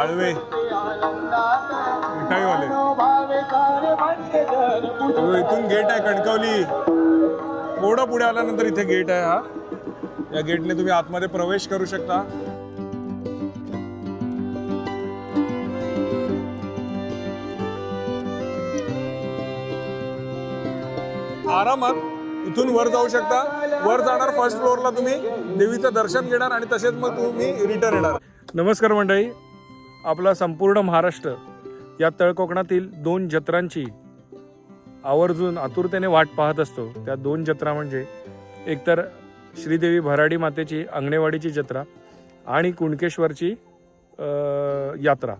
आळवे. मिठाईवाले इथून गेट आहे कणकवली. थोडं पुढे आल्यानंतर इथे गेट आहे हा. या गेटने तुम्ही आतमध्ये प्रवेश करू शकता. आरामात इथून वर जाऊ शकता. वर जाणार फर्स्ट फ्लोअरला तुम्ही. देवीचं दर्शन घेणार आणि तसेच मग तुम्ही रिटर्न येणार. नमस्कार मंडळी. आपला संपूर्ण महाराष्ट्र या तळकोकणातील दोन जत्रांची आवर्जून आतुरतेने वाट पाहत असतो. त्या दोन जत्रा म्हणजे एकतर श्रीदेवी भराडी मातेची अंगणेवाडीची जत्रा आणि कुणकेश्वरची यात्रा.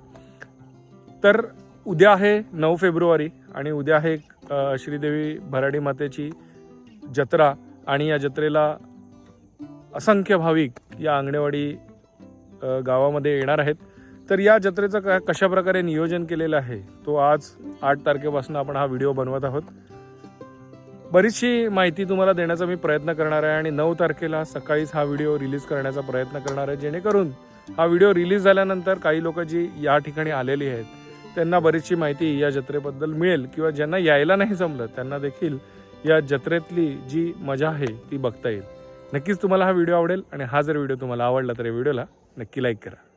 तर उद्या आहे नऊ फेब्रुवारी आणि उद्या आहे श्रीदेवी भराडी मातेची जत्रा आणि या जत्रेला असंख्य भाविक या अंगणेवाडी गावामध्ये येणार आहेत. तर या जत्रेचं क कशा प्रकारे नियोजन केलेलं आहे तो आज आठ तारखेपासून आपण हा व्हिडिओ बनवत आहोत. बरीचशी माहिती तुम्हाला देण्याचा मी प्रयत्न करणार आहे आणि नऊ तारखेला सकाळीच हा व्हिडिओ रिलीज करण्याचा प्रयत्न करणार आहे जेणेकरून हा व्हिडिओ रिलीज झाल्यानंतर काही लोक जी या ठिकाणी आलेली आहेत त्यांना बरीचशी माहिती या जत्रेबद्दल मिळेल किंवा ज्यांना यायला नाही जमलं त्यांना देखील या जत्रेतली जी मजा आहे ती बघता येईल. नक्कीच तुम्हाला हा व्हिडिओ आवडेल आणि हा जर व्हिडिओ तुम्हाला आवडला तर या व्हिडिओला नक्की लाईक करा.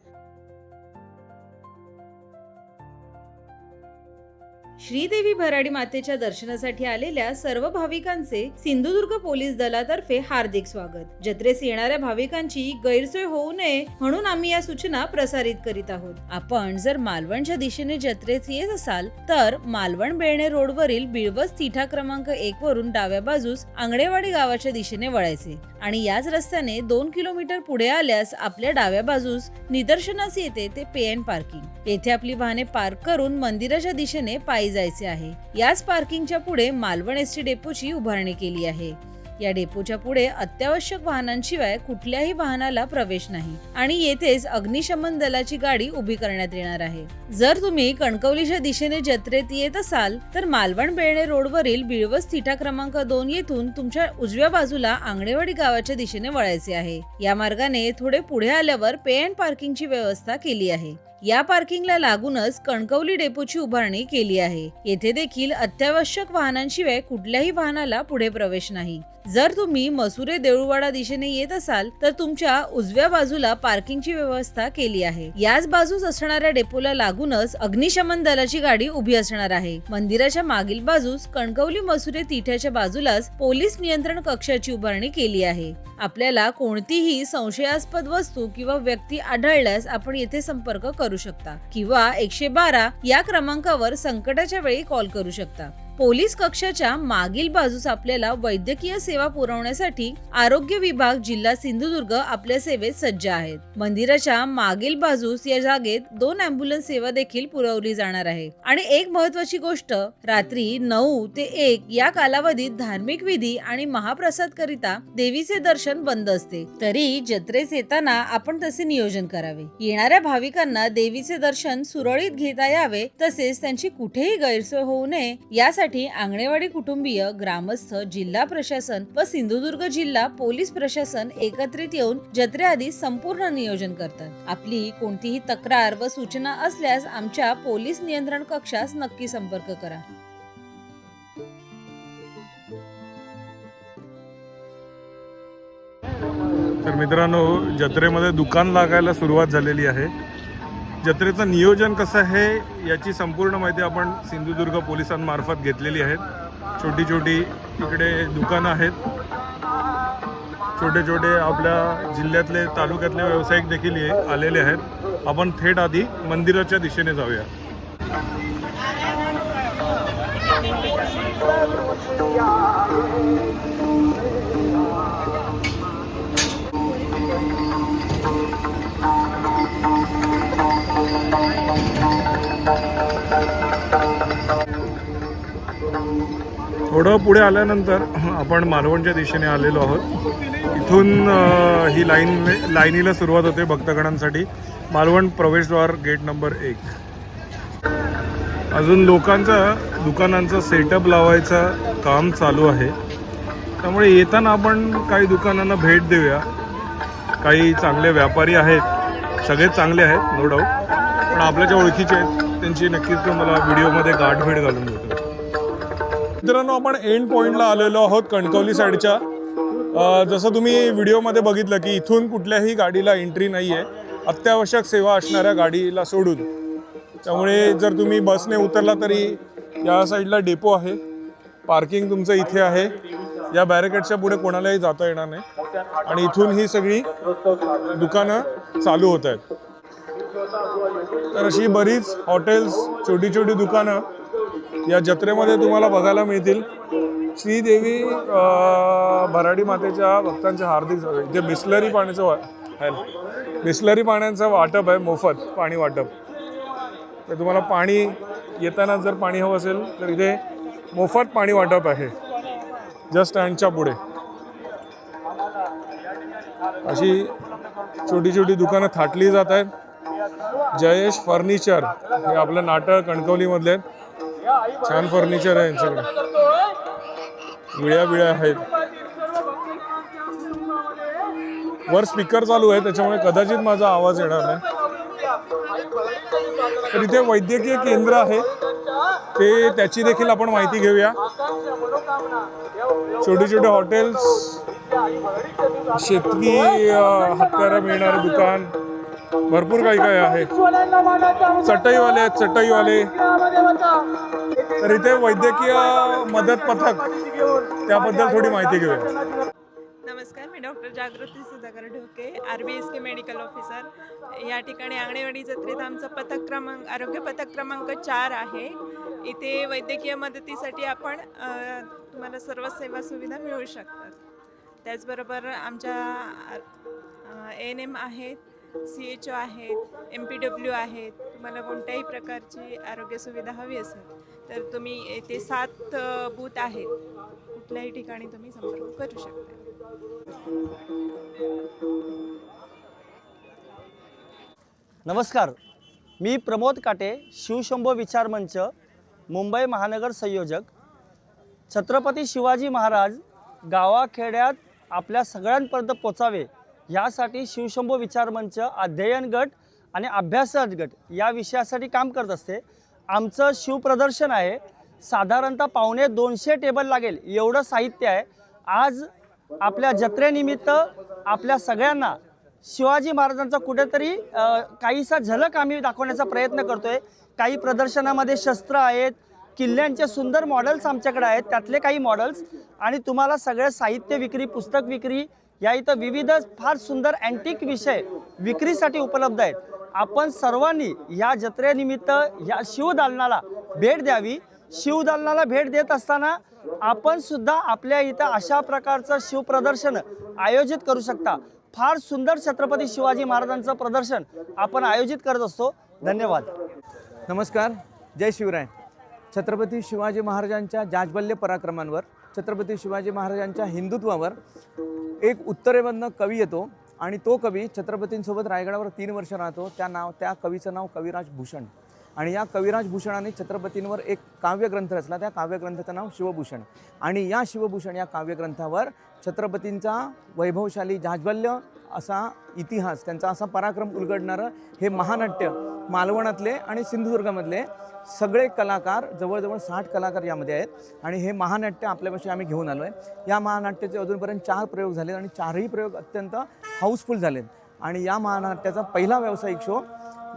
श्रीदेवी भराडी मातेच्या दर्शनासाठी आलेल्या सर्व भाविकांचे सिंधुदुर्ग पोलीस दलातर्फे हार्दिक स्वागत. जत्रेस येणाऱ्या भाविकांची गैरसोय होऊ नये म्हणून आम्ही या सूचना प्रसारित करीत आहोत. आपण जर मालवणच्या दिशेने जत्रेस येत असाल तर मालवण बेळणे रोडवरील बिळवस तिठा क्रमांक एक वरून डाव्या बाजूस आंगणेवाडी गावाच्या दिशेने वळायचे आणि याच रस्त्याने दोन किलोमीटर पुढे आल्यास आपल्या डाव्या बाजूस निदर्शनास येते ते पे एन पार्किंग. येथे आपली वाहने पार्क करून मंदिराच्या दिशेने पायी जायचे आहे. याच पार्किंगच्या पुढे मालवण एस टी डेपोची उभारणी केली आहे. या डेपोच्या पुढे अत्यावश्यक वाहनांशिवाय कुठल्याही वाहनाला प्रवेश नाही आणि येथेच अग्निशमन दलाची गाडी उभी करण्यात येणार आहे. जर तुम्ही कणकवलीच्या दिशेने जत्रेत येत असाल तर मालवण बेळणे रोडवरील बिळवस थिटा क्रमांक दोन येथून तुमच्या उजव्या बाजूला आंगणेवाडी गावाच्या दिशेने वळायचे आहे. या मार्गाने थोडे पुढे आल्यावर पे अँड पार्किंगची व्यवस्था केली आहे. या पार्किंगला लागूनच कणकवली डेपोची उभारणी केली आहे. येथे देखील अत्यावश्यक वाहनांशिवाय कुठल्याही वाहनाला पुढे प्रवेश नाही. जर तुम्ही मसुरे देऊळवाडा दिशेने येत असाल तर तुमच्या उजव्या बाजूला पार्किंगची व्यवस्था केली आहे. याच बाजूस असणाऱ्या डेपोला लागूनच अग्निशमन दलाची गाडी उभी असणार आहे. मंदिराच्या मागील बाजूस कणकवली मसुरे तिठ्याच्या बाजूलाच पोलीस नियंत्रण कक्षाची उभारणी केली आहे. आपल्याला कोणतीही संशयास्पद वस्तू किंवा व्यक्ती आढळल्यास आपण येथे संपर्क करू शकता किंवा एकशे बारा या क्रमांकावर संकटाच्या वेळी कॉल करू शकता. पोलीस कक्षाच्या मागील बाजूस आपल्याला वैद्यकीय सेवा पुरवण्यासाठी आरोग्य विभाग जिल्हा सिंधुदुर्ग आपल्या सेवेत सज्ज आहेत. मंदिराच्या मागील बाजूस या जागेत दोन अँब्युलन्स सेवा देखील पुरवली जाणार आहे. आणि एक महत्वाची गोष्ट रात्री नऊ ते एक या कालावधीत धार्मिक विधी आणि महाप्रसाद करिता देवीचे दर्शन बंद असते. तरी जत्रेस येताना आपण तसे नियोजन करावे. येणाऱ्या भाविकांना देवीचे दर्शन सुरळीत घेता यावे तसेच त्यांची कुठेही गैरसोय होऊ नये यासाठी आंगणेवाडी कुटुंबीय ग्रामस्थ जिल्हा प्रशासन व सिंधुदुर्ग जिल्हा पोलीस प्रशासन एकत्रित येऊन जत्रेआधी संपूर्ण नियोजन करतात. आपली कोणतीही तक्रार व सूचना असल्यास आमच्या पोलीस नियंत्रण कक्षास नक्की संपर्क करा. तर मित्रांनो जत्रेमध्ये दुकान लागायला सुरुवात झालेली आहे. जत्रेचं नियोजन कसं आहे याची संपूर्ण माहिती आपण सिंधुदुर्ग पोलिसांमार्फत घेतलेली आहे छोटी छोटी इकडे दुकानं आहेत. छोटे छोटे आपल्या जिल्ह्यातले तालुक्यातले व्यावसायिक देखील ये आलेले आहेत. आपण थेट आधी मंदिराच्या दिशेने जाऊया. थोडं पुढे आल्यानंतर आपण मालवणच्या दिशेने आलेलो आहोत. इथून ही लाईन लाईनीला सुरुवात होते भक्तगणांसाठी. मालवण प्रवेशद्वार गेट नंबर एक. अजून लोकांचा दुकानांचं सेटअप लावायचं काम चालू आहे. त्यामुळे येताना आपण काही दुकानांना भेट देऊया. काही चांगले व्यापारी आहेत. सगळेच चांगले आहेत नो डाऊट पण आपल्या ज्या ओळखीचे आहेत. त्यांची नक्कीच तुम्हाला व्हिडिओमध्ये गाठभेट घालून देतो. मित्रांनो आपण एंड पॉईंटला आलेलो आहोत कणकवली साईडच्या जसं तुम्ही व्हिडिओमध्ये बघितलं की इथून कुठल्याही गाडीला एंट्री नाही आहे अत्यावश्यक सेवा असणाऱ्या गाडीला सोडून. त्यामुळे जर तुम्ही बसने उतरला तरी या साईडला डेपो आहे. पार्किंग तुमचं इथे आहे. या बॅरिकेडच्या पुढे कोणालाही जाता येणार नाही. आणि इथून ही सगळी दुकानं चालू होत आहेत. तर अशी बरीच हॉटेल्स छोटी छोटी दुकानं या जत्रेमध्ये तुम्हाला बघायला मिळतील. श्रीदेवी भराडी मातेच्या भक्तांचे हार्दिक स्वागत. इथे बिस्लरी पाण्याचं वा आहे बिस्लरी पाण्याचं वाटप आहे मोफत पाणी वाटप. तर तुम्हाला पाणी येताना जर पाणी हवं असेल तर इथे मोफत पाणी वाटप आहे. जस्ट स्टँडच्या पुढे. अशी छोटी छोटी दुकानं थाटली जात आहेत. जयेश फर्निचर हे आपलं नाटक कणकवलीमधले. छान फर्निचर आहे यांच्याकडे. विळ्या विळ्या आहेत. वर स्पीकर चालू आहे त्याच्यामुळे कदाचित माझा आवाज येणार नाही. तर इथे वैद्यकीय केंद्र आहे. ते त्याची देखील आपण माहिती घेऊया. छोटे छोटे हॉटेल्स शेतकी अं, हत्यारं दुकान भरपूर काही काही आहे. चटईवाले आहेत चटईवाले. तर इथे वैद्यकीय मदत पथक त्याबद्दल थोडी माहिती घेऊया. नमस्कार मी doctor Jagruti Sudhakar Dhoke R B S K medical officer या ठिकाणी आंगणेवाडी जत्रेत आमचा पथक क्रमांक आरोग्य पथक क्रमांक चार आहे. इथे वैद्यकीय मदतीसाठी आपण तुम्हाला सर्व सेवा सुविधा मिळू शकतात. त्याचबरोबर आमच्या एन एम आहेत सी एच ओ आहेत एम पी डब्ल्यू आहेत तुम्हाला कोणत्याही प्रकारची आरोग्य सुविधा हवी असेल तर तुम्ही येथे सात बूथ आहेत. कुठल्याही ठिकाणी तुम्ही संपर्क करू शकता. नमस्कार. मी प्रमोद काटे शिवशंभो विचार मंच मुंबई महानगर संयोजक. छत्रपती शिवाजी महाराज गावाखेड्यात आपल्या सगळ्यांपर्यंत पोचावे यासाठी शिवशंभो विचार मंच अध्ययन गट आणि अभ्यास गट या विषयासाठी काम करत असते. आमचं शिवप्रदर्शन आहे. साधारणतः पावणे दोनशे टेबल लागेल. एवढं साहित्य आहे. आज आपल्या जत्रेनिमित्त आपल्या सगळ्यांना शिवाजी महाराजांचा कुठेतरी काहीसा झलक आम्ही दाखवण्याचा प्रयत्न करतोय. काही प्रदर्शनामध्ये शस्त्र आहेत किल्ल्यांचे सुंदर मॉडेल्स आमच्याकडे आहेत. त्यातले काही मॉडेल्स आणि तुम्हाला सगळं साहित्य विक्री पुस्तक विक्री या इथं विविध फार सुंदर अँटिक विषय विक्रीसाठी उपलब्ध आहेत. आपण सर्वांनी या जत्रेनिमित्त या शिवदालनाला भेट द्यावी. शिवदालनाला भेट देत असताना आपण सुद्धा आपल्या इथं अशा प्रकारचं शिवप्रदर्शन आयोजित करू शकता. फार सुंदर छत्रपती शिवाजी महाराजांचं प्रदर्शन आपण आयोजित करत असतो. धन्यवाद. नमस्कार. जय शिवराय. छत्रपती शिवाजी महाराजांच्या जाजबल्य पराक्रमांवर छत्रपती शिवाजी महाराजांच्या हिंदुत्वावर एक उत्तरेमधनं कवी येतो आणि तो कवी छत्रपतींसोबत रायगडावर तीन वर्ष राहतो. त्या नाव त्या कवीचं नाव कविराज भूषण. आणि या कविराज भूषणाने छत्रपतींवर एक काव्यग्रंथ रचला. त्या काव्यग्रंथाचं नाव शिवभूषण. आणि या शिवभूषण या काव्यग्रंथावर छत्रपतींचा वैभवशाली जाज्वल्य असा इतिहास त्यांचा असा पराक्रम उलगडणारं हे महानाट्य मालवणातले आणि सिंधुदुर्गामधले सगळे कलाकार जवळजवळ साठ कलाकार यामध्ये आहेत. आणि हे महानाट्य आपल्यापाशी आम्ही घेऊन आलो आहे या महानाट्याचे अजूनपर्यंत चार प्रयोग झालेत आणि चारही प्रयोग अत्यंत हाऊसफुल झालेत. आणि या महानाट्याचा पहिला व्यावसायिक शो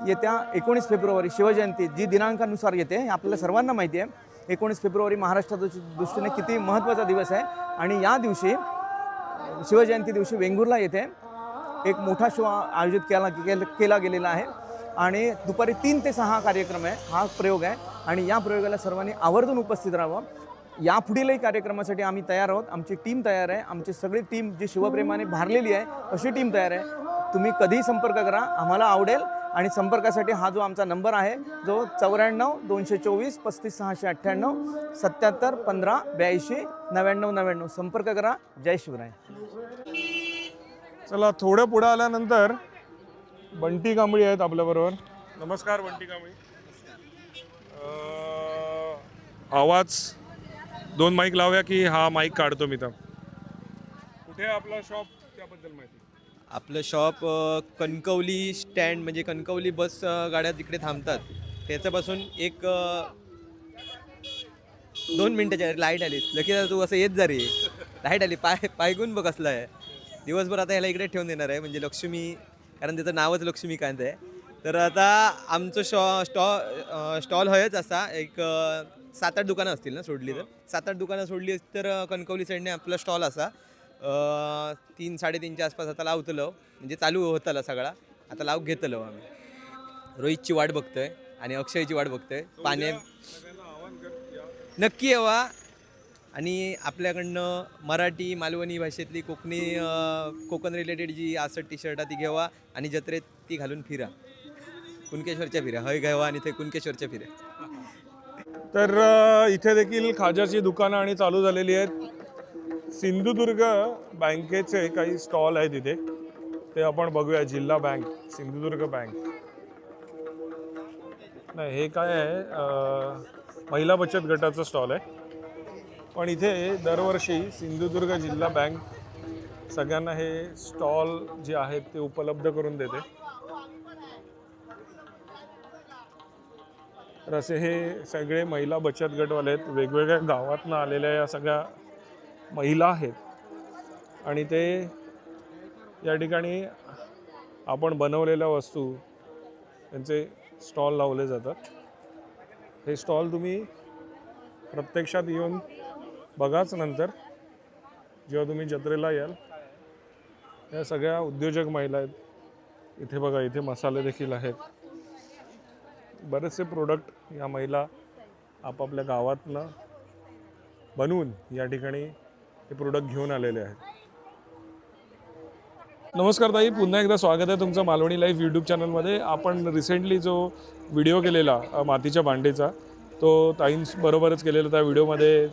येत्या एकोणीस फेब्रुवारी शिवजयंती जी दिनांकानुसार येते हे आपल्याला सर्वांना माहिती आहे. एकोणीस फेब्रुवारी महाराष्ट्राच्या दृष्टीने किती महत्त्वाचा दिवस आहे. आणि या दिवशी शिवजयंती दिवशी वेंगुर्ला येथे एक मोठा शो आयोजित केला केला गेलेला आहे. आणि दुपारी तीन ते सहा कार्यक्रम आहे. हा प्रयोग आहे. आणि या प्रयोगाला सर्वांनी आवर्जून उपस्थित राहावं. यापुढीलही कार्यक्रमासाठी आम्ही तयार आहोत. आमची टीम तयार आहे. आमची सगळी टीम जी शिवप्रेमाने भारलेली आहे अशी टीम तयार आहे. तुम्ही कधीही संपर्क करा. आम्हाला आवडेल. आणि संपर्कासाठी हा जो आमचा नंबर आहे जो चौऱ्याण्णव दोनशे चोवीस पस्तीस सहाशे अठ्ठ्याण्णव सत्याहत्तर पंधरा ब्याऐंशी नव्याण्णव नव्याण्णव. संपर्क करा. जय शिवराय. चला थोडं पुढे आल्यानंतर बंटी कांबळी आहेत आपल्याबरोबर. नमस्कार बंटी कांबळी. अं, आवाज दोन माईक लावूया की हा माईक काढतो मी तर. कुठे आहे आपला शॉप त्याबद्दल माहिती. आपलं शॉप अ, कणकवली स्टँड म्हणजे कणकवली बस अ, गाड्या तिकडे थांबतात त्याच्यापासून एक अ, दोन मिनटाच्या लाइट आली. लकी तू असं येत जा रे. लाइट आली. पाय पायगून बघ असलं आहे. दिवसभर आता ह्याला इकडे ठेवून देणार आहे म्हणजे लक्ष्मी कारण त्याचं नावच लक्ष्मीकांत आहे. तर आता आमचं शॉ स्टॉ स्टॉल हयच असा एक सात आठ दुकानं असतील ना सोडली तर. सात आठ दुकानं सोडली तर कणकवली साईडने आपला स्टॉल असा तीन साडेतीनच्या आसपास आता लावतलो म्हणजे चालू होतला सगळा. आता लाव घेतलो आम्ही. रोहितची वाट बघतोय आणि अक्षयची वाट बघतोय. पाण्या नक्की यावा. आणि आपल्याकडनं मराठी मालवणी भाषेतली कोकणी कोकण रिलेटेड जी आसट टी शर्ट ती घ्यावा आणि जत्रेत ती घालून फिरा. कुणकेश्वरच्या फिरा. हय घ्यावा आणि ते कुणकेश्वरच्या फिरा. तर इथे देखील खाज्याची दुकानं आणि चालू झालेली आहेत. सिंधुदुर्ग बँकेचे काही स्टॉल आहेत इथे. ते आपण बघूया. जिल्हा बँक. सिंधुदुर्ग बँक. नाही हे काय आहे? महिला बचत गटाचं स्टॉल आहे. पण इथे दरवर्षी सिंधुदुर्ग जिल्हा बँक सगळ्यांना हे स्टॉल जे आहेत ते उपलब्ध करून देते. तर असे हे सगळे महिला बचत गटवाले आहेत. वेगवेगळ्या गावातनं आलेल्या या सगळ्या महिला आहेत. आणि ते या ठिकाणी आपण बनवलेल्या वस्तू त्यांचे स्टॉल लावले जातात. हे स्टॉल तुम्ही प्रत्यक्षात येऊन बघाच नंतर जेव्हा तुम्ही जत्रेला याल या सगळ्या उद्योजक महिला आहेत. इथे बघा इथे मसाले देखील आहेत. बरेचसे प्रोडक्ट या महिला आपापल्या गावातनं बनवून या ठिकाणी हे प्रोडक्ट घेऊन आलेले आहेत. नमस्कार ताई पुन्हा एकदा स्वागत आहे तुमचं मालवणी लाईव्ह यूट्यूब चॅनलमध्ये आपण रिसेंटली जो व्हिडिओ केलेला मातीच्या भांडीचा तो ताईंबरोबरच केलेला त्या व्हिडिओमध्ये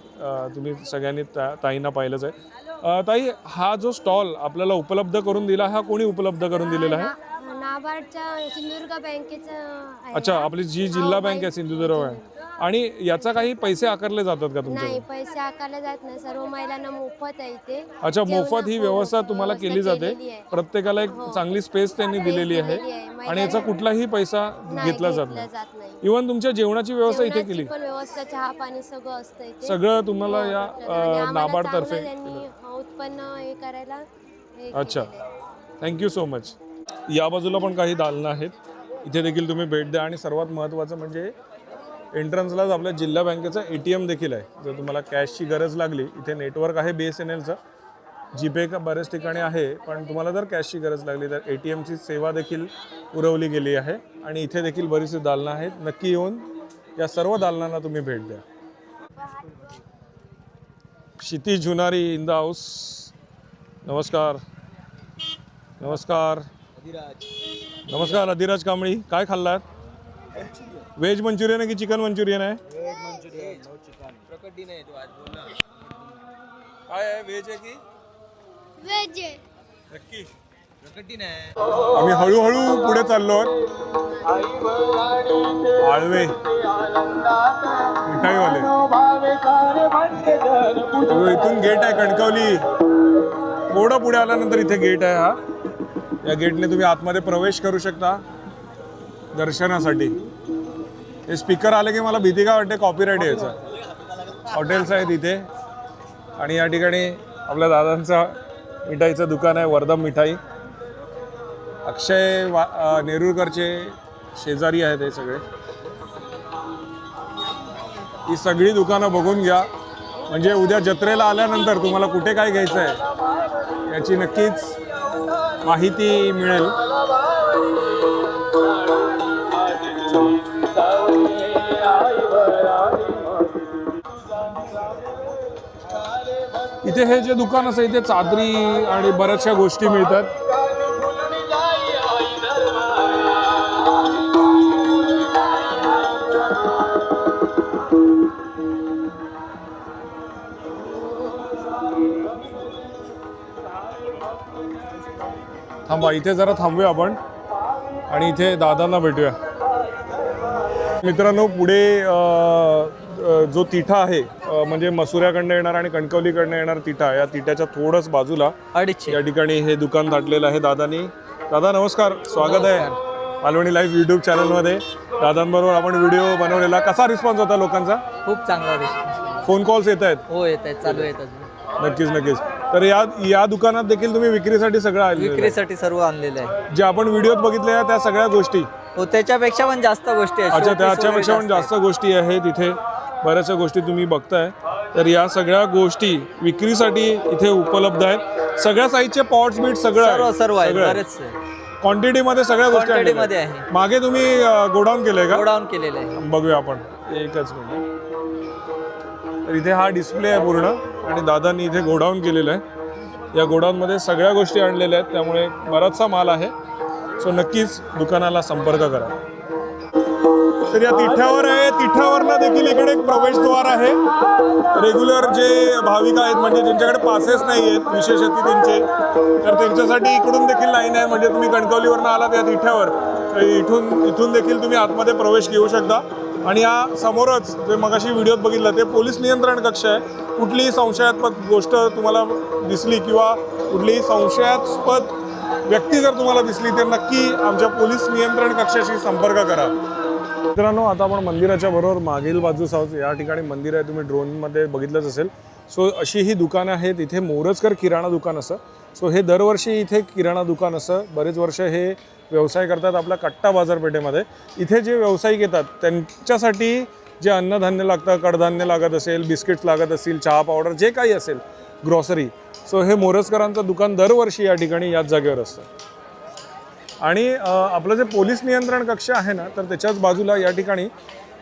तुम्ही सगळ्यांनी ता ताईंना पाहिलंच आहे. ताई हा जो स्टॉल आपल्याला उपलब्ध करून दिला हा कोणी उपलब्ध करून दिलेला आहे? नाबार्डच्या सिंधुदुर्ग बँकेचं अच्छा? आपली जी जिल्हा बँक आहे सिंधुदुर्ग बँक. आणि याचा काही पैसे आकारले जातात का नाही तुमच्याकडे पैसे आकारले जात नाही. सर्व महिलांना मोफत आहे इथे. अच्छा मोफत ही व्यवस्था तुम्हाला केली जाते. प्रत्येकाला एक हो. चांगली स्पेस त्यांनी दिलेली आहे. आणि याचा कुठलाही पैसा घेतला जात नाही. जात नाही. इवन तुमच्या जेवणाची व्यवस्था इथे जेवणाची केली. पण व्यवस्था चहा पाणी सगळं असतं इथे. सगळं तुम्हाला हो, या आम्हाला नाबार्ड चांगलं तर्फे त्यांनी उत्पन्न हे करायला हे अच्छा. थँक्यू सो मच या बाजूला पण काही दालनं आहेत. इथे देखील तुम्ही भेट द्या. आणि सर्वात महत्त्वाचं म्हणजे एंट्रन्सलाच आपल्या जिल्हा बँकेचं ए टी एम देखील आहे. जर तुम्हाला कॅशची गरज लागली इथे नेटवर्क आहे बी एस एन एलचं. जीपे का बऱ्याच ठिकाणी आहे पण तुम्हाला जर कॅशची गरज लागली तर ए टी एमची सेवा देखील पुरवली गेली आहे. आणि इथे देखील बरीचशी दालनं आहेत. नक्की येऊन या सर्व दालनांना तुम्ही भेट द्या. Kshiti Junari in the house. नमस्कार. नमस्कार. नमस्कार अधिराज कांबळी. काय खाल्लात? व्हेज मंचुरियन आहे की चिकन मंचुरियन आहे? काय आहे? व्हेज आहे की? नक्की. आम्ही हळूहळू पुढे चाललो आळवे. मिठाईवाले. तो इथून गेट आहे कणकवली. थोडं पुढे आल्यानंतर इथे गेट आहे हा. या गेटने तुम्ही आतमध्ये प्रवेश करू शकता दर्शनासाठी. हे स्पीकर आले की मला भीती काय वाटते? कॉपीराईट यायचं. हॉटेल्स आहेत इथे. आणि या ठिकाणी आपल्या दादांचं मिठाईचं दुकान आहे वर्धम मिठाई. अक्षय वा अं, नेरुरकरचे शेजारी आहेत हे सगळे. ही सगळी दुकानं बघून घ्या. म्हणजे उद्या जत्रेला आल्यानंतर तुम्हाला कुठे काय घ्यायचं आहे याची नक्कीच माहिती मिळेल. इथे हे जे दुकान असं इथे चादरी आणि बऱ्याचशा गोष्टी मिळतात. थांबा इथे जरा थांबूया आपण आणि इथे दादांना भेटूया. मित्रांनो पुढे जो तिठा आहे म्हणजे मसुऱ्याकडनं येणार आणि कणकवलीकडनं येणार तिठा या तिट्याच्या थोडंच बाजूला या ठिकाणी हे दुकान ताटलेलं आहे दादानी. दादा नमस्कार. स्वागत आहे मालवणी लाईव्ह युट्यूब चॅनलमध्ये. दादांबरोबर आपण व्हिडिओ बनवलेला. कसा रिस्पॉन्स होता लोकांचा? खूप चांगला रिस्पॉन्स फोन कॉल्स येत आहेत? हो येत आहे चालू येत अजून. नक्कीच नक्कीच. तर या या दुकानात देखील तुम्ही विक्रीसाठी सगळं आले विक्रीसाठी सर्व आणलेलं आहे. जे आपण व्हिडिओत बघितल्या त्या सगळ्या गोष्टी. हो त्याच्यापेक्षा पण जास्त गोष्टी आहेत. अच्छा Showpiece त्याच्यापेक्षा वगैरे पण जास्त गोष्टी आहेत इथे. बऱ्याचशा गोष्टी तुम्ही बघताय. तर या सगळ्या गोष्टी विक्रीसाठी इथे उपलब्ध आहेत. सगळ्या साईजचे पॉट्स बीट सगळं सर्व सर्व आहे. बरेच क्वांटिटीमध्ये सगळ्या गोष्टी Quantity आणलेल्या मध्ये आहेत. आहे. मागे तुम्ही गोडाऊन केलंय का? गोडाऊन केलेलं आहे. बघूया आपण. एकच मिनिट. तर इथे हा डिस्प्ले आहे पूर्ण. आणि दादांनी इथे गोडाऊन केलेलं आहे. या गोडाऊनमध्ये सगळ्या गोष्टी आणलेल्या आहेत. त्यामुळे बराचसा माल आहे. सो नक्कीच दुकानाला संपर्क करा. तर या तिठ्यावर आहे. तिठ्यावरनं देखील इकडे एक प्रवेशद्वार आहे. रेग्युलर जे भाविक आहेत म्हणजे ज्यांच्याकडे पासेस नाही आहेत विशेष अतिथींचे तर त्यांच्यासाठी इकडून देखील लाईन आहे. म्हणजे तुम्ही कणकवलीवरनं आलात या तिठ्यावर तर इथून इथून देखील तुम्ही आतमध्ये प्रवेश घेऊ शकता. आणि या समोरच जे मगाशी व्हिडिओत बघितलं ते पोलीस नियंत्रण कक्ष आहे. कुठलीही संशयास्पद गोष्ट तुम्हाला दिसली किंवा कुठलीही संशयास्पद व्यक्ती जर तुम्हाला दिसली तर नक्की आमच्या पोलीस नियंत्रण कक्षाशी संपर्क करा. मित्रांनो आता आपण मंदिराच्या बरोबर मागील बाजूस आहोत. या ठिकाणी मंदिर आहे. तुम्ही ड्रोनमध्ये बघितलंच असेल. सो अशी ही दुकानं आहेत. इथे मोरजकर किराणा दुकान असं. सो हे दरवर्षी इथे किराणा दुकान असं बरेच वर्ष हे व्यवसाय करतात आपल्या कट्टा बाजारपेठेमध्ये. इथे जे व्यावसायिक येतात त्यांच्यासाठी जे अन्नधान्य लागतं कडधान्य लागत असेल बिस्किट्स लागत असतील चहा पावडर जे काही असेल ग्रॉसरी सो हे मोरजकरांचं दुकान दरवर्षी या ठिकाणी याच जागेवर असतं. आणि आपलं जे पोलीस नियंत्रण कक्ष आहे ना तर त्याच्याच बाजूला या ठिकाणी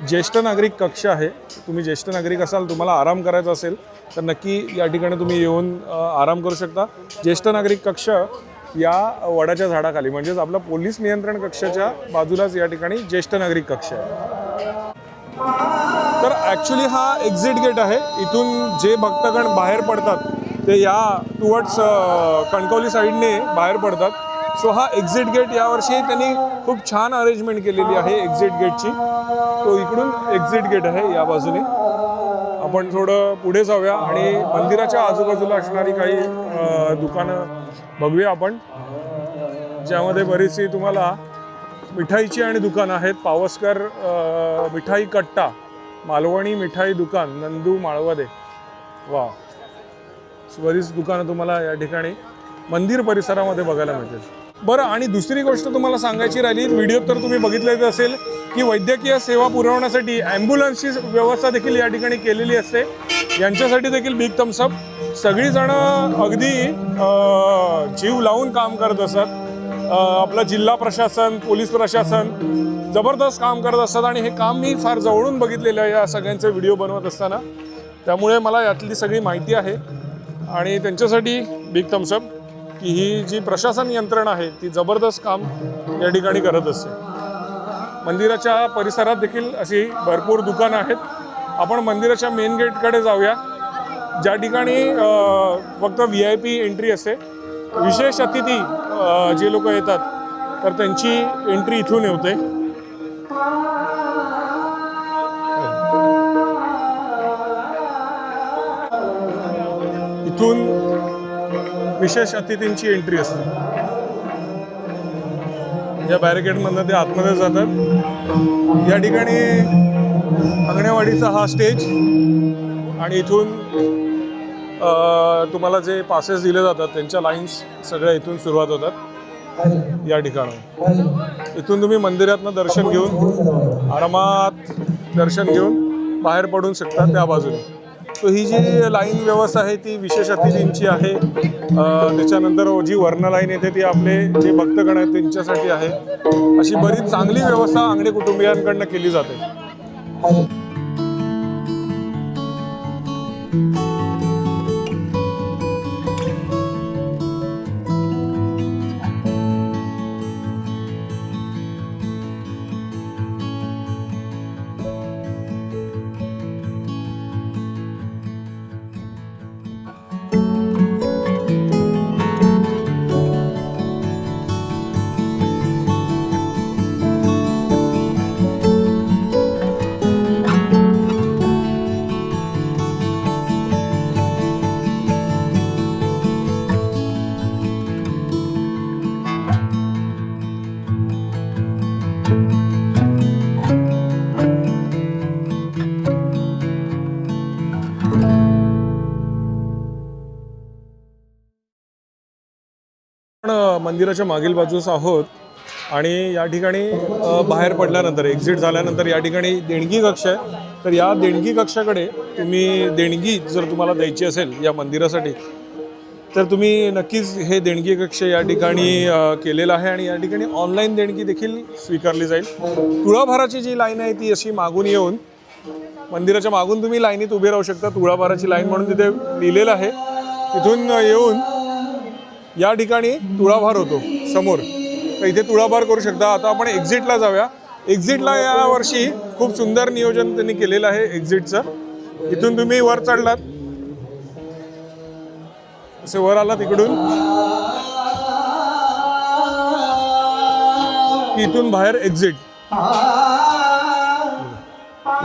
ज्येष्ठ नागरिक कक्ष आहे. तुम्ही ज्येष्ठ नागरिक असाल तुम्हाला आराम करायचा असेल तर नक्की या ठिकाणी तुम्ही येऊन आराम करू शकता. ज्येष्ठ नागरिक कक्ष या वडाच्या झाडाखाली म्हणजेच आपला पोलीस नियंत्रण कक्षाच्या बाजूलाच या ठिकाणी ज्येष्ठ नागरिक कक्ष आहे. तर ॲक्च्युली हा एक्झिट गेट आहे. इथून जे भक्तगण बाहेर पडतात ते या टुवर्ड्स कणकवली साईडने बाहेर पडतात. सो हा एक्झिट गेट यावर्षी त्यांनी खूप छान अरेंजमेंट केलेली आहे एक्झिट गेटची तो इकडून एक्झिट गेट आहे या बाजूने. आपण थोडं पुढे जाऊया आणि मंदिराच्या आजूबाजूला असणारी काही दुकानं बघूया आपण. ज्यामध्ये बरीचशी तुम्हाला मिठाईची आणि दुकानं आहेत. पावसकर मिठाई कट्टा मालवणी मिठाई दुकान नंदू माळवदे. वा बरीच दुकानं तुम्हाला या ठिकाणी मंदिर परिसरामध्ये बघायला मिळतील. बरं आणि दुसरी गोष्ट तुम्हाला सांगायची राहिली व्हिडिओत तर तुम्ही बघितलेच असेल की वैद्यकीय सेवा पुरवण्यासाठी ॲम्ब्युलन्सची व्यवस्था देखील या ठिकाणी केलेली असते. यांच्यासाठी देखील बिग थम्सअप सगळीजणं अगदी जीव लावून काम करत असतात आपलं जिल्हा प्रशासन पोलीस प्रशासन जबरदस्त काम करत असतात आणि हे काम मी फार जवळून बघितलेलं आहे या सगळ्यांचे व्हिडिओ बनवत असताना. त्यामुळे मला यातली सगळी माहिती आहे. आणि त्यांच्यासाठी बिग थम्सअप की ही जी प्रशासन यंत्रणा आहे ती जबरदस्त काम या ठिकाणी करत असते. मंदिराच्या परिसरात देखील अशी भरपूर दुकानं आहेत. आपण मंदिराच्या मेन गेटकडे जाऊया. ज्या ठिकाणी फक्त व्ही आय पी एंट्री असते. विशेष अतिथी जे लोक येतात तर त्यांची एंट्री इथून होते इथून विशेष अतिथींची एंट्री असते. या बॅरिकेडमधनं ते आतमध्ये जातात. या ठिकाणी अंगणेवाडीचा हा स्टेज आणि इथून तुम्हाला जे पासेस दिले जातात त्यांच्या लाईन्स सगळ्या इथून सुरुवात होतात. या ठिकाणून इथून तुम्ही मंदिरातनं दर्शन घेऊन आरामात दर्शन घेऊन बाहेर पडून शकता त्या बाजूने. सो ही जी लाईन व्यवस्था आहे ती विशेष अतिथींची आहे. त्याच्यानंतर जी वर्ण लाईन येते ती आपले जे भक्तगण आहेत त्यांच्यासाठी आहे. अशी बरीच चांगली व्यवस्था अंगणे कुटुंबियांकडनं केली जाते. मंदिराच्या मागील बाजूस आहोत आणि या ठिकाणी बाहेर पडल्यानंतर एक्झिट झाल्यानंतर या ठिकाणी देणगी कक्ष आहे. तर या देणगी कक्षाकडे तुम्ही देणगी जर तुम्हाला द्यायची असेल या मंदिरासाठी तर तुम्ही नक्कीच हे देणगी कक्ष या ठिकाणी केलेलं आहे आणि या ठिकाणी ऑनलाईन देणगी देखील स्वीकारली जाईल. तुळाभाराची जी लाईन आहे ती अशी मागून येऊन मंदिराच्या मागून तुम्ही लाईनीत उभे राहू शकता. तुळाभाराची लाईन म्हणून तिथे लिहिलेलं आहे. तिथून येऊन या ठिकाणी तुळाभार होतो समोर. तर इथे तुळाभार करू शकता. आता आपण एक्झिटला जाऊया. एक्झिटला या वर्षी खूप सुंदर नियोजन त्यांनी केलेलं आहे एक्झिटचं इथून तुम्ही वर चढलात. असे वर आलात इकडून. इथून बाहेर एक्झिट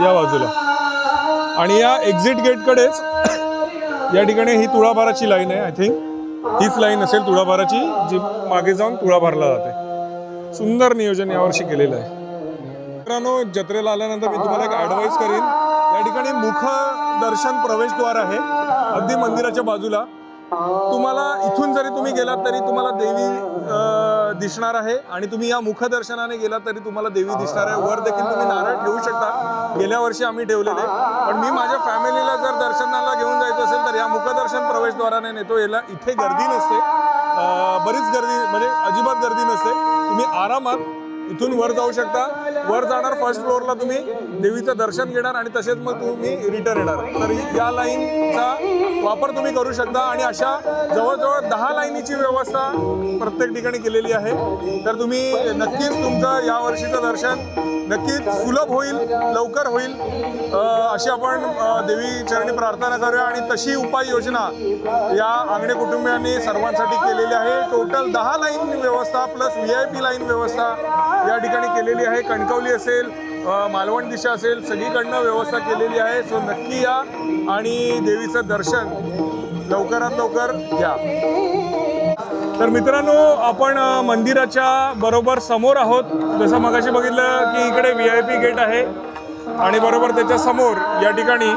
या बाजूला. आणि या एक्झिट गेटकडेच या ठिकाणी ही तुळाभाराची लाईन आहे आय थिंक हीच लाईन असेल तुळाभाराची जी मागे जाऊन तुळाभारला जाते. सुंदर नियोजन यावर्षी केलेलं आहे. मित्रांनो जत्रेला आल्यानंतर मी तुम्हाला एक ॲडवाईस करीन. या ठिकाणी मुख दर्शन प्रवेशद्वार आहे. अगदी मंदिराच्या बाजूला. तुम्हाला इथून जरी तुम्ही गेलात तरी तुम्हाला देवी दिसणार आहे. आणि तुम्ही या मुखदर्शनाने गेलात तरी तुम्हाला देवी दिसणार आहे. वर देखील तुम्ही नारळ ठेवू शकता. गेल्या वर्षी आम्ही ठेवलेले. पण मी माझ्या फॅमिलीला जर दर्शनाला घेऊन जायचं असेल तर या मुखदर्शन प्रवेशद्वाराने नेतो. याला इथे गर्दी नसते. बरीच गर्दी म्हणजे अजिबात गर्दी नसते. तुम्ही आरामात इथून वर जाऊ शकता. वर जाणार फर्स्ट फ्लोअरला तुम्ही. देवीचं दर्शन घेणार आणि तसेच मग तुम्ही रिटर्न येणार. तर या लाईनचा वापर तुम्ही करू शकता आणि अशा जवळजवळ दहा लाईनीची व्यवस्था प्रत्येक ठिकाणी केलेली आहे. तर तुम्ही नक्कीच तुमचं या वर्षीचं दर्शन नक्कीच सुलभ होईल लवकर होईल. अशी आपण देवी चरणी प्रार्थना करूया आणि तशी उपाययोजना या आंगणे कुटुंबियांनी सर्वांसाठी केलेली आहे. टोटल दहा लाईन व्यवस्था plus V I P line व्यवस्था या ठिकाणी केलेली आहे. कणकवली असेल मालवण दिशा असेल सगळीकडनं व्यवस्था केलेली आहे. सो नक्की या आणि देवीचं दर्शन लवकरात लवकर घ्या. तर मित्रांनो आपण मंदिराच्या बरोबर समोर आहोत. जसं मगाशी बघितलं की इकडे व्ही आय पी गेट आहे आणि बरोबर त्याच्यासमोर या ठिकाणी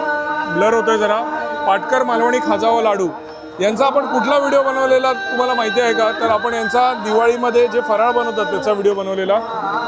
ब्लर होतोय जरा. पाटकर मालवणी खाजावा लाडू. यांचा आपण कुठला व्हिडिओ बनवलेला तुम्हाला माहिती आहे का? तर आपण यांचा दिवाळीमध्ये जे फराळ बनवतात त्याचा व्हिडिओ बनवलेला.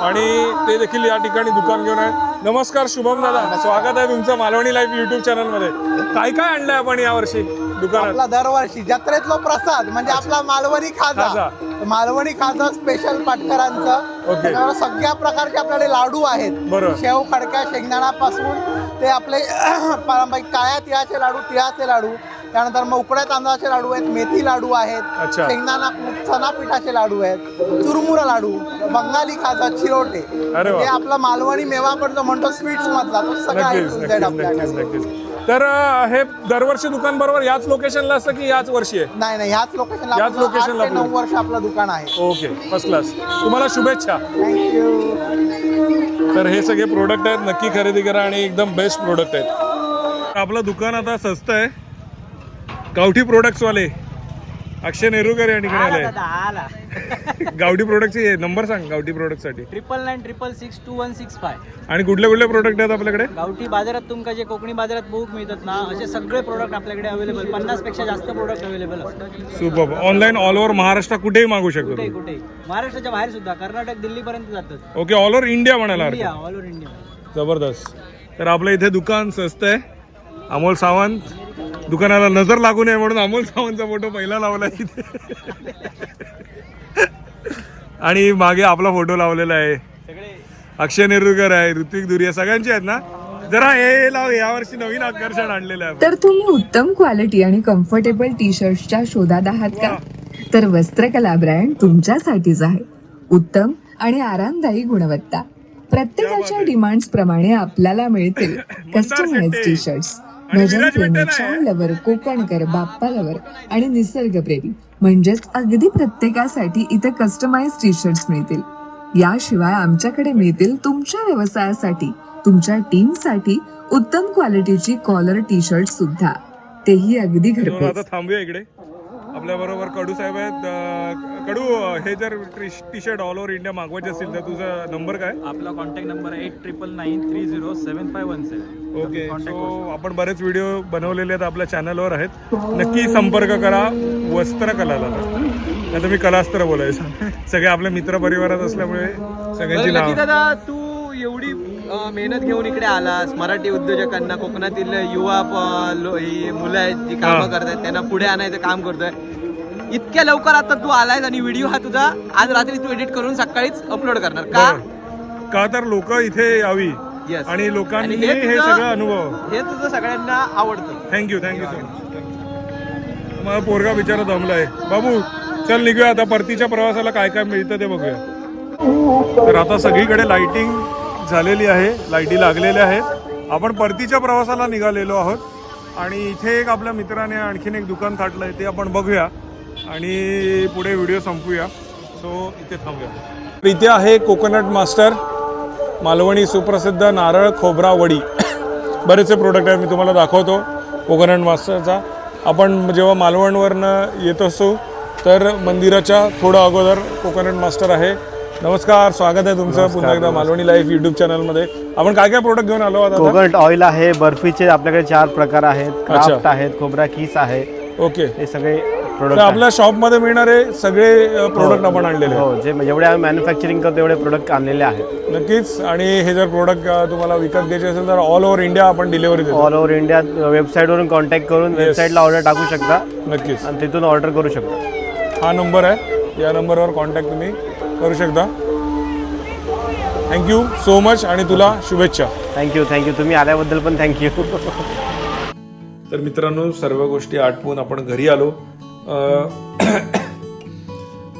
आणि ते देखील या ठिकाणी दुकान घेऊन आहे नमस्कार शुभम दादा. स्वागत आहे तुमचं मालवणी लाईव्ह युट्यूब चॅनलमध्ये. काय काय आणलंय आपण यावर्षी दुकानात? दरवर्षी जत्रेतलो प्रसाद म्हणजे आपला मालवणी खाजा. मालवणी खाजा स्पेशल पाटकरांचं. सगळ्या प्रकारचे आपल्याकडे लाडू आहेत. शेव खडक्या शेंगदाणापासून ते आपले पारंपरिक काळ्या तिळाचे लाडू तिळाचे लाडू. त्यानंतर मग उकड्या तांदळाचे लाडू आहेत मेथी लाडू आहेत अच्छा. शेंगदाणा चणा पिठाचे लाडू आहेत चुरमुरा लाडू बंगाली खाजा चिरोटे. अरे वा. हे आपला मालवणी मेवा आपण जो म्हणतो स्वीट्स मधला तो सगळा नक्कीच आहे नक्कीच नक्कीच आपल्याकडे. नक्कीच. तर अ, हे दरवर्षी दुकान बरोबर याच लोकेशनला असतं की याच वर्षी आहे? नाही नाही ह्याच लोकेशनला याच आपलं location ला आठ ते नऊ आपलं. वर्ष आपलं दुकान आहे. ओके फर्स्ट क्लास तुम्हाला शुभेच्छा. थँक्यू तर हे सगळे प्रोडक्ट आहेत नक्की खरेदी करा आणि एकदम बेस्ट प्रोडक्ट आहेत. आपलं दुकान आता स्वस्त आहे. गावठी products वाले. अक्षय नेरुकर या ठिकाणी आले गावठी प्रोडक्टचे नंबर सांग गावठी प्रोडक्टसाठी. Triple nine triple six two one six five आणि कुठले कुठले प्रोडक्ट आहेत आपल्याकडे? गावठी बाजारात तुमका जे कोकणी बाजारात बूक मिळतात ना असे सगळे प्रोडक्ट आपल्याकडे अवेलेबल पन्नासपेक्षा जास्त प्रोडक्ट अवेलेबल असतात. Super online all over Maharashtra कुठेही मागू शकतो कुठे महाराष्ट्राच्या बाहेर सुद्धा कर्नाटक दिल्ली पर्यंत जातात. ओके ऑल ओव्हर इंडिया म्हणायला ऑल ओव्हर इंडिया जबरदस्त. तर आपलं इथे दुकान स्वस्त आहे. अमोल सावंत दुकानाला नजर लागू नये म्हणून अमोल सावंतचा फोटो पहिला लावला इथे. आणि मागे आपला फोटो लावलेला आहे. अक्षय नेरुरकर आहे ऋत्विक दुरिया सगळ्यांचे आहेत ना? जरा हे लाव यावर्षी नवीन आकर्षण आणलेलं आहे. तर तुम्ही उत्तम क्वालिटी आणि कम्फर्टेबल टी शर्ट्सच्या शोधात आहात का? तर वस्त्रकला ब्रँड तुमच्यासाठीच आहे. उत्तम आणि आरामदायी गुणवत्ता. प्रत्येकाच्या डिमांड्स प्रमाणे आपल्याला मिळतील कस्टमाइज टी शर्ट्स भजन प्रेमी चाय लवर कोकणकर बाप्पा लवर आणि निसर्ग प्रेमी म्हणजेच अगदी प्रत्येकासाठी इथे कस्टमाइज टी शर्ट्स मिळतील. याशिवाय आमच्याकडे मिळतील तुमच्या व्यवसायासाठी तुमच्या टीमसाठी उत्तम क्वालिटीची कॉलर टी शर्ट सुद्धा. तेही अगदी घरपोच. थांबूया इकडे. आपल्या बरोबर कडू साहेब आहेत. कडू हे जर T shirt all over India मागवायचे असतील तर तुझा नंबर काय? आपला contact number eight triple nine three zero seven five one seven okay so आपण बरेच व्हिडिओ बनवलेले आहेत आपल्या चॅनलवर आहेत. नक्की संपर्क करा वस्त्रकलाला. नाही मी कलास्त्र बोलायचं. सगळे आपल्या मित्र परिवारात असल्यामुळे सगळ्यांची दादा तू एवढी मेहनत घेऊन इकडे आलास. मराठी उद्योजकांना कोकणातील युवा ही मुलं आहेत जी. कामं करतायत त्यांना पुढे आणायचं काम करतोय. इतक्या लवकर आता तू आलायस आणि व्हिडिओ हा तुझा आज रात्री तू एडिट करून सकाळीच अपलोड करणार. का. का तर लोक इथे यावी. आणि लोकांनी हे हे सगळं अनुभव. हे तुझं सगळ्यांना आवडतं. थँक्यू थँक्यू सो मच मला पोरगा बिचारा दमलाय. बाबू चल निघूया आता. परतीच्या प्रवासाला काय काय मिळतं ते बघूया. तर आता सगळीकडे लाइटिंग झालेली आहे लाईटी लागलेल्या आहेत. आपण परतीच्या प्रवासाला निघालेलो आहोत आणि इथे एक आपल्या मित्राने आणखीन एक दुकान थाटलं आहे ते आपण बघूया. आणि पुढे व्हिडिओ संपूया. सो इथे थांबूया. तर इथे आहे कोकोनट मास्टर मालवणी सुप्रसिद्ध नारळ खोबरा वडी. बरेचसे प्रोडक्ट आहेत मी तुम्हाला दाखवतो कोकोनट मास्टरचा. आपण जेव्हा मालवणवरनं येत असतो तर मंदिराच्या थोडं अगोदर कोकोनट मास्टर आहे. नमस्कार स्वागत आहे तुमचं. पुन्हा एकदा मालवणी लाईफ यूट्यूब चॅनलमध्ये आपण काय काय प्रोडक्ट घेऊन आलो आहोत आता? कोकोनट ऑइल आहे बर्फीचे आपल्याकडे चार प्रकार आहेत. क्राफ्ट आहेत खोबरा किस आहे. ओके. हे सगळे तर प्रोडक्ट आपल्या शॉपमध्ये मिळणारे सगळे प्रोडक्ट आपण आणलेले आहेत. हो जे जेवढे आम्ही मॅन्युफॅक्चरिंग करतो तेवढे प्रोडक्ट आणलेले आहेत. नक्कीच. आणि हे जर प्रोडक्ट तुम्हाला विकत घ्यायचे असेल तर ऑल ओव्हर इंडिया आपण डिलिव्हरी देतो. ऑल ओव्हर इंडिया वेबसाईटवरून कॉन्टॅक्ट करून वेबसाईटला ऑर्डर टाकू शकता. नक्कीच. आणि तिथून ऑर्डर करू शकता. हा नंबर आहे. या नंबरवर कॉन्टॅक्ट तुम्ही. करू शकता. थँक्यू सो मच आणि तुला शुभेच्छा. थँक्यू थँक्यू तुम्ही आल्याबद्दल पण थँक्यू तर मित्रांनो सर्व गोष्टी आटपून आपण घरी आलो.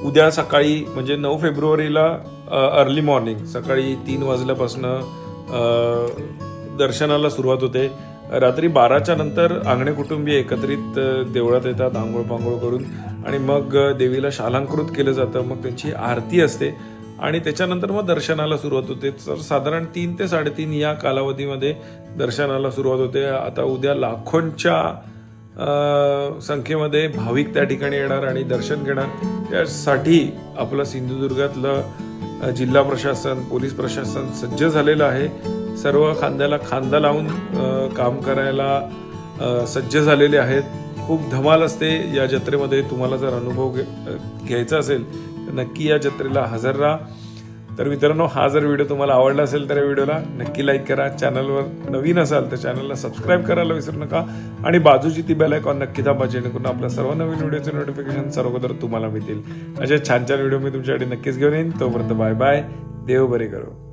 उद्या सकाळी म्हणजे नऊ फेब्रुवारीला अर्ली मॉर्निंग सकाळी तीन वाजल्यापासनं अ, दर्शनाला सुरुवात होते. रात्री बाराच्या नंतर आंगणे कुटुंबीय एकत्रित देवळात येतात आंघोळ पांघोळ करून. आणि मग देवीला शालांकृत केलं जातं मग त्यांची आरती असते. आणि त्याच्यानंतर मग दर्शनाला सुरुवात होते. तर साधारण तीन ते साडेतीन या कालावधीमध्ये दर्शनाला सुरुवात होते. आता उद्या लाखोंच्या संख्येमध्ये भाविक त्या ठिकाणी येणार आणि दर्शन घेणार. त्यासाठी आपलं सिंधुदुर्गातलं जिल्हा प्रशासन पोलीस प्रशासन सज्ज झालेलं आहे. सर्व खांद्याला खांदा लावून काम करायला सज्ज झालेले आहेत. खूप धमाल असते या जत्रेमध्ये. तुम्हाला जर अनुभव घे- घ्यायचा असेल तर नक्की या जत्रेला हजर राहा. तर मित्रांनो हा जर व्हिडिओ तुम्हाला आवडला असेल तर या व्हिडिओला नक्की लाईक करा. चॅनलवर नवीन असाल तर चॅनलला सबस्क्राईब करायला विसरू नका. आणि बाजूची ती बेल आयकॉन नक्की दाबा जेणेकरून आपल्या सर्व नवीन व्हिडिओचे नोटिफिकेशन सर्वोदर तुम्हाला मिळतील. अशा छान छान व्हिडिओ मी तुमच्यासाठी नक्कीच घेऊन येईन. तोपर्यंत बाय बाय देव बरे करो.